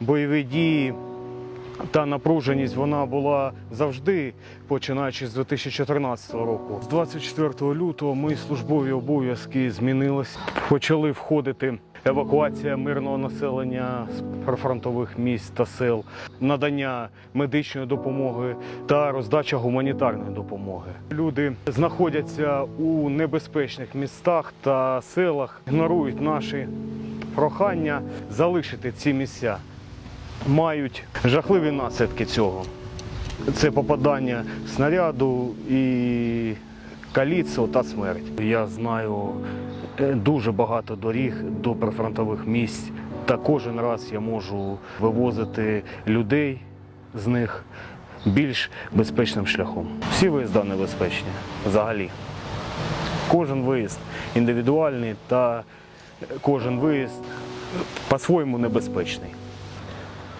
Бойові дії та напруженість вона була завжди, починаючи з 2014 року. З 24 лютого мої службові обов'язки змінились. Почали входити евакуація мирного населення з прифронтових міст та сел, надання медичної допомоги та роздача гуманітарної допомоги. Люди знаходяться у небезпечних містах та селах, ігнорують наші прохання залишити ці місця мають жахливі наслідки цього. Це попадання снаряду і каліцтво та смерть. Я знаю е, дуже багато доріг до прифронтових місць, та кожен раз я можу вивозити людей з них більш безпечним шляхом. Всі виїзда небезпечні взагалі. Кожен виїзд індивідуальний та кожен виїзд по-своєму небезпечний.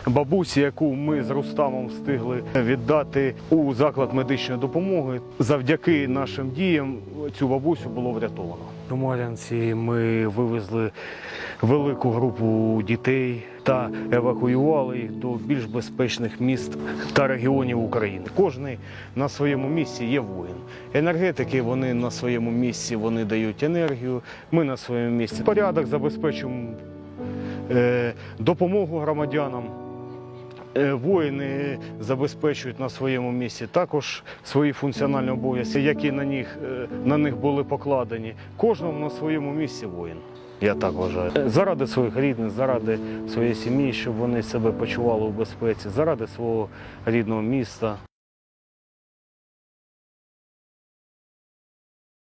Бабусі, яку ми з Рустамом встигли віддати у заклад медичної допомоги, завдяки нашим діям цю бабусю було врятовано. У Мар'янці ми вивезли велику групу дітей та евакуювали їх до більш безпечних міст та регіонів України. Кожний на своєму місці є воїн. Енергетики вони на своєму місці вони дають енергію. Ми на своєму місці порядок забезпечуємо е, допомогу громадянам. Е, Воїни забезпечують на своєму місці також свої функціональні обов'язки, які на них, е, на них були покладені. Кожному на своєму місці воїн. Я так вважаю. Заради своїх рідних, заради своєї сім'ї, щоб вони себе почували у безпеці, заради свого рідного міста.